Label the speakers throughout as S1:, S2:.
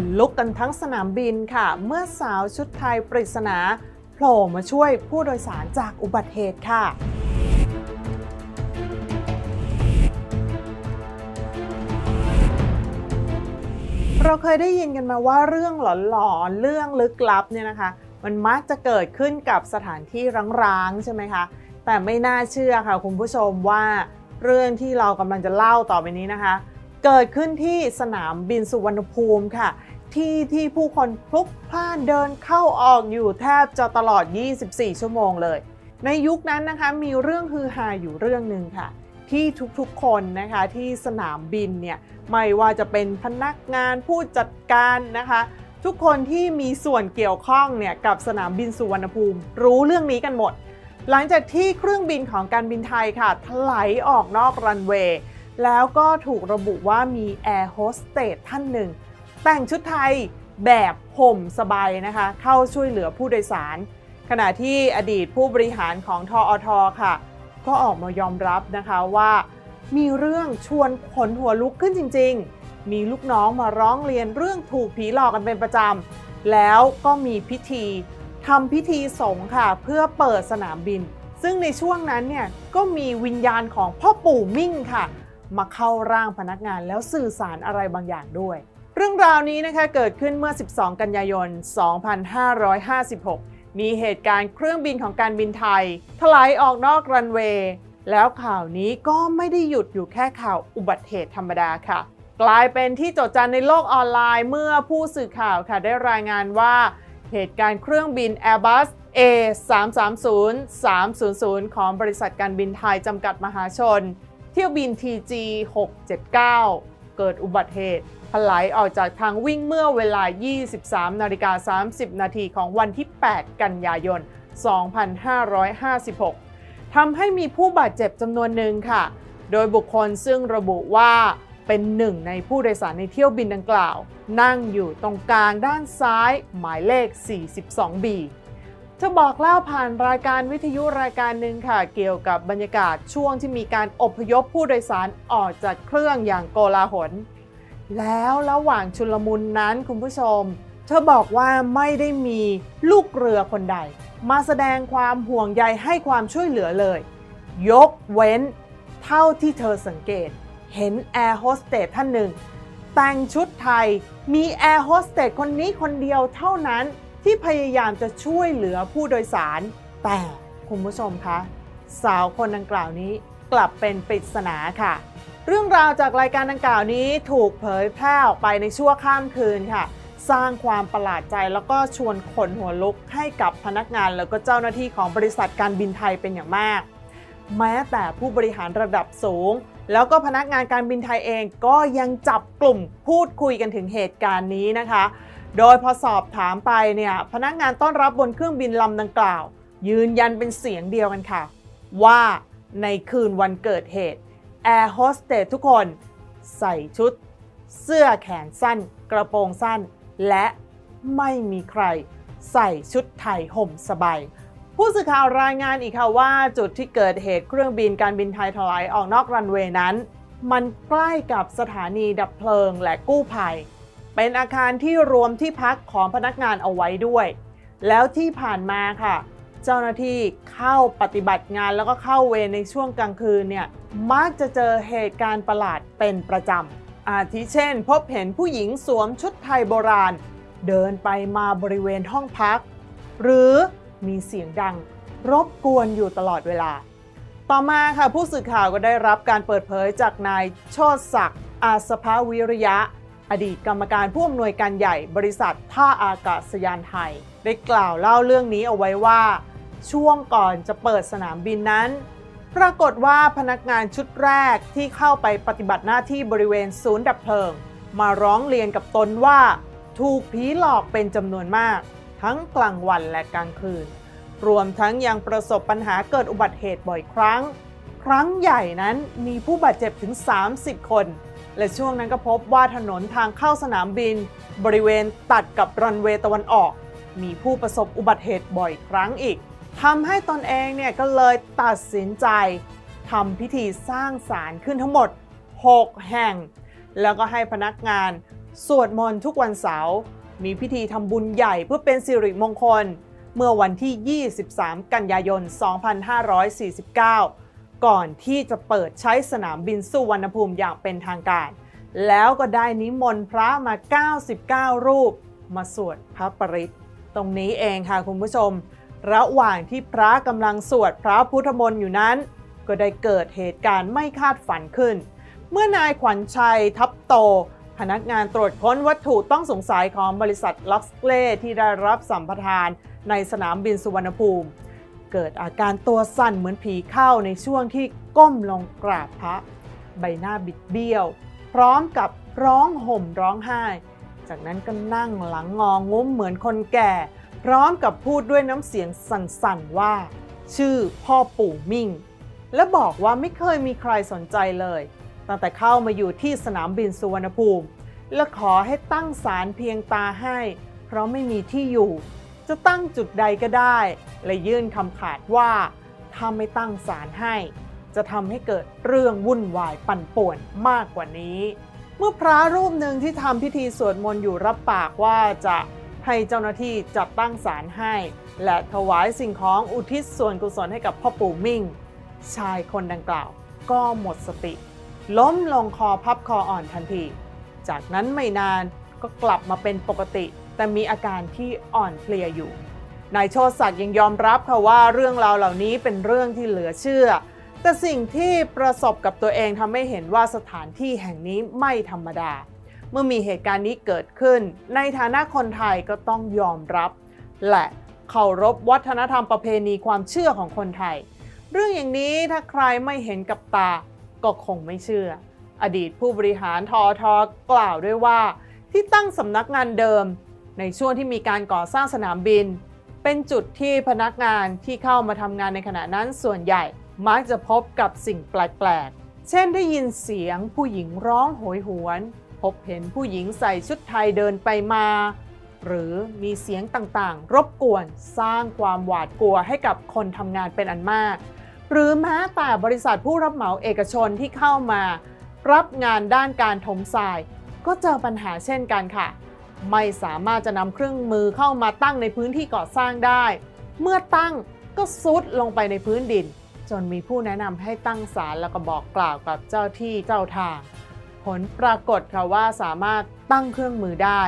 S1: นลุกกันทั้งสนามบินค่ะ เมื่อสาวชุดไทยปริศนาโผล่มาช่วยผู้โดยสารจากอุบัติเหตุค่ะเราเคยได้ยินกันมาว่าเรื่องหลอนๆ เรื่องลึกลับเนี่ยนะคะ มันมักจะเกิดขึ้นกับสถานที่ร้างๆ ใช่ไหมคะ แต่ไม่น่าเชื่อค่ะคุณผู้ชมว่าเรื่องที่เรากำลังจะเล่าต่อไปนี้นะคะ เกิดขึ้นที่สนามบินสุวรรณภูมิค่ะ ที่ที่ผู้คนพลุกพล่านเดินเข้าออกอยู่แทบจะตลอด 24 ชั่วโมงเลย ในยุคนั้นนะคะมีเรื่องฮือฮาอยู่เรื่องหนึ่งค่ะ ที่ทุกๆคนนะคะที่สนามบินเนี่ยไม่ว่าจะเป็นพนักงานผู้จัดการนะคะ ทุกคนที่มีส่วนเกี่ยวข้องเนี่ยกับสนามบินสุวรรณภูมิ รู้เรื่องนี้กันหมด หลังจากที่เครื่องบินของการบินไทยค่ะถลายออกนอกรันเวย์ แล้วก็ถูกระบุว่ามีแอร์โฮสเตสท่านหนึ่ง แต่งชุดไทยแบบห่มสบายนะคะ เข้าช่วยเหลือผู้โดยสาร ขณะที่อดีตผู้บริหารของทออทค่ะ ก็ออกมายอมรับนะคะว่า มีเรื่องชวนขนหัวลุกขึ้นจริง ๆ มีลูกน้องมาร้องเรียนเรื่องถูกผีหลอกกันเป็นประจำ แล้วก็มีพิธีทำพิธีสงฆ์ค่ะ เพื่อเปิดสนามบิน ซึ่งในช่วงนั้นเนี่ยก็มีวิญญาณของพ่อปู่มิ่งค่ะ มาเข้าร่างพนักงานแล้วสื่อสารอะไรบางอย่างด้วย เรื่องราวนี้นะคะเกิดขึ้นเมื่อ 12 กันยายน 2556 มีเหตุการณ์เครื่องบินของการบินไทย ถลายออกนอกรันเวย์แล้วข่าวนี้ก็ไม่ได้หยุดอยู่แค่ข่าวอุบัติเหตุธรรมดาค่ะ กลายเป็นที่โจดจันในโลกออนไลน์เมื่อผู้สื่อข่าวค่ะได้รายงานว่าเหตุการณ์เครื่องบิน Airbus A 3 3 0 3 0 0 ของบริษัทการบินไทยจำกัดมหาชน เที่ยวบิน TG 679 เกิดอุบัติเหตุถลายออกจากทางวิ่งเมื่อเวลา 23 นาฬิกา 30 นาทีของวันที่ 8 กันยายน 2556 ทำให้มีผู้บาดเจ็บจำนวนหนึ่งค่ะ โดยบุคคลซึ่งระบุว่าเป็นหนึ่งในผู้โดยสารในเที่ยวบินดังกล่าว นั่งอยู่ตรงกลางด้านซ้ายหมายเลข 42B ธอบอกเล่าผ่านรายการวิทยุรายการหนึ่งค่ะ เกี่ยวกับบรรยากาศช่วงที่มีการอพยพผู้โดยสารออกจากเครื่องอย่างโกลาหล แล้วระหว่างชุลมุนนั้นคุณผู้ชม เธอบอกว่าไม่ได้มีลูกเรือคนใด มาแสดงความห่วงใยให้ความช่วยเหลือเลย ยกเว้นเท่าที่เธอสังเกต เห็นแอร์โฮสเตสท่านหนึ่งแต่งชุดไทยมีแอร์โฮสเตสคนนี้คนเดียวเท่านั้น ที่พยายามจะช่วยเหลือผู้โดยสาร แต่คุณผู้ชมคะสาวคนดังกล่าวนี้กลับเป็นปริศนาค่ะ เรื่องราวจากรายการดังกล่าวนี้ถูกเผยแพร่ออกไปในชั่วข้ามคืนค่ะ สร้างความประหลาดใจแล้วก็ชวนขนหัวลุกให้กับพนักงานแล้วก็เจ้าหน้าที่ของบริษัทการบินไทยเป็นอย่างมาก แม้แต่ผู้บริหารระดับสูง แล้วก็พนักงานการบินไทยเองก็ยังจับกลุ่มพูดคุยกันถึงเหตุการณ์นี้นะคะ โดยพอสอบถามไปเนี่ยพนักงานต้อนรับบนเครื่องบินลำดังกล่าว ยืนยันเป็นเสียงเดียวกันค่ะ ว่าในคืนวันเกิดเหตุแอร์โฮสเตสทุกคนใส่ชุด เสื้อแขนสั้น กระโปรงสั้น และไม่มีใคร ใส่ชุดไทยห่มสบายผู้สื่อข่าวรายงานอีกค่ะว่าจุดที่เกิดเหตุเครื่องบินการบินไทยถลายออกนอกรันเวย์นั้น มันใกล้กับสถานีดับเพลิงและกู้ภัย เป็นอาคารที่รวมที่พักของพนักงานเอาไว้ด้วย แล้วที่ผ่านมาค่ะ เจ้าหน้าที่เข้าปฏิบัติงานแล้วก็เข้าเวรในช่วงกลางคืนเนี่ยมักจะเจอเหตุการณ์ประหลาดเป็นประจำอาทิเช่น พบเห็นผู้หญิงสวมชุดไทยโบราณ เดินไปมาบริเวณห้องพัก หรือมีเสียงดัง รบกวนอยู่ตลอดเวลา ต่อมาค่ะผู้สื่อข่าวก็ได้รับการเปิดเผยจากนายโชติศักดิ์อาสภาวิริยะ อดีตกรรมการผู้อำนวยการใหญ่บริษัทท่าอากาศยานไทย ได้กล่าวเล่าเรื่องนี้เอาไว้ว่า ช่วงก่อนจะเปิดสนามบินนั้น ปรากฏว่าพนักงานชุดแรกที่เข้าไปปฏิบัติหน้าที่บริเวณศูนย์ดับเพลิง มาร้องเรียนกับตนว่า ถูกผีหลอกเป็นจำนวนมาก ทั้งกลางวันและกลางคืน รวมทั้งยังประสบปัญหาเกิดอุบัติเหตุบ่อยครั้ง ครั้งใหญ่นั้นมีผู้บาดเจ็บถึง 30 คน และช่วงนั้นก็พบว่าถนนทางเข้าสนามบิน บริเวณตัดกับรันเวย์ตะวันออก มีผู้ประสบอุบัติเหตุบ่อยครั้งอีกทำให้ตนเองเนี่ยก็เลยตัดสินใจทำพิธีสร้างศาลขึ้นทั้งหมด 6 แห่ง แล้วก็ให้พนักงาน สวดมนต์ทุกวันเสาร์มีพิธีทำบุญใหญ่เพื่อเป็นสิริมงคล เมื่อวันที่ 23 กันยายน 2549 ก่อนที่จะเปิดใช้สนามบินสุวรรณภูมิอย่างเป็นทางการ แล้วก็ได้นิมนต์พระมา 99 รูป มาสวดพระปริตตรงนี้เองค่ะคุณผู้ชม ระหว่างที่พระกำลังสวดพระพุทธมนต์อยู่นั้น ก็ได้เกิดเหตุการณ์ไม่คาดฝันขึ้น เมื่อนายขวัญชัยทับโต พนักงานตรวจค้นวัตถุต้องสงสัยของบริษัทล็อกเล่ที่ได้รับสัมปทานในสนามบินสุวรรณภูมิ เกิดอาการตัวสั่นเหมือนผีเข้าในช่วงที่ก้มลงกราบพระใบหน้าบิดเบี้ยว พร้อมกับร้องห่มร้องไห้ จากนั้นก็นั่งหลังงองุ้มเหมือนคนแก่ พร้อมกับพูดด้วยน้ำเสียงสั่นๆว่า ชื่อพ่อปู่มิ่ง และบอกว่าไม่เคยมีใครสนใจเลย ตั้งแต่เข้ามาอยู่ที่สนามบินสุวรรณภูมิ และขอให้ตั้งศาลเพียงตาให้ เพราะไม่มีที่อยู่ จะตั้งจุดใดก็ได้ และยื่นคำขาดว่า ถ้าไม่ตั้งศาลให้ จะทำให้เกิดเรื่องวุ่นวายปั่นป่วนมากกว่านี้ เมื่อพระรูปหนึ่งที่ทำพิธีสวดมนต์อยู่รับปากว่าจะให้เจ้าหน้าที่จัดตั้งศาลให้ และถวายสิ่งของอุทิศส่วนกุศลให้กับพ่อปู่มิ่ง ชายคนดังกล่าวก็หมดสติ ล้มลงคอพับคออ่อนทันที จากนั้นไม่นานก็กลับมาเป็นปกติ แต่มีอาการที่อ่อนเพลียอยู่ นายโชติศักดิ์ยังยอมรับค่ะว่าเรื่องราวเหล่านี้เป็นเรื่องที่เหลือเชื่อ แต่สิ่งที่ประสบกับตัวเองทำให้เห็นว่าสถานที่แห่งนี้ไม่ธรรมดา เมื่อมีเหตุการณ์นี้เกิดขึ้น ในฐานะคนไทยก็ต้องยอมรับ และเคารพวัฒนธรรมประเพณีความเชื่อของคนไทย เรื่องอย่างนี้ถ้าใครไม่เห็นกับตาก็คงไม่เชื่อ อดีตผู้บริหารทอทอกล่าวด้วยว่า ที่ตั้งสำนักงานเดิม ในช่วงที่มีการก่อสร้างสนามบิน เป็นจุดที่พนักงานที่เข้ามาทำงานในขณะนั้นส่วนใหญ่ มักจะพบกับสิ่งแปลกๆ เช่นได้ยินเสียงผู้หญิงร้องโหยหวน พบเห็นผู้หญิงใส่ชุดไทยเดินไปมา หรือมีเสียงต่างๆ รบกวนสร้างความหวาดกลัวให้กับคนทำงานเป็นอันมาก หรือแม้แต่บริษัทผู้รับเหมาเอกชนที่เข้ามา รับงานด้านการถมทราย ก็เจอปัญหาเช่นกันค่ะ ไม่สามารถจะนำเครื่องมือเข้ามาตั้งในพื้นที่ก่อสร้างได้ เมื่อตั้งก็ซุดลงไปในพื้นดิน จนมีผู้แนะนำให้ตั้งศาลแล้วก็บอกกล่าวกับเจ้าที่เจ้าทาง ผลปรากฏค่ะว่าสามารถตั้งเครื่องมือได้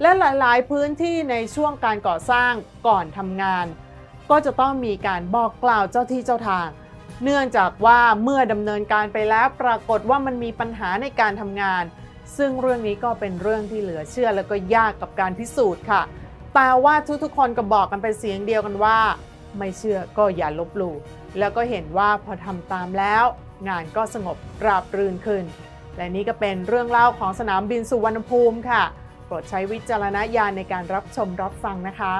S1: และหลาย ๆ พื้นที่ในช่วงการก่อสร้างก่อนทำงาน ก็จะต้องมีการบอกกล่าวเจ้าที่เจ้าทาง เนื่องจากว่าเมื่อดำเนินการไปแล้วปรากฏว่ามันมีปัญหาในการทำงาน ซึ่งเรื่องนี้ก็เป็นเรื่องที่เหลือเชื่อและก็ยากกับการพิสูจน์ค่ะ แต่ว่าทุกๆคนก็บอกกันเป็นเสียงเดียวกันว่า ไม่เชื่อก็อย่าลบหลู่แล้วก็เห็นว่าพอทำตามแล้ว งานก็สงบราบรื่นขึ้น และนี่ก็เป็นเรื่องเล่าของสนามบินสุวรรณภูมิค่ะ โปรดใช้วิจารณญาณในการรับชมรับฟังนะคะ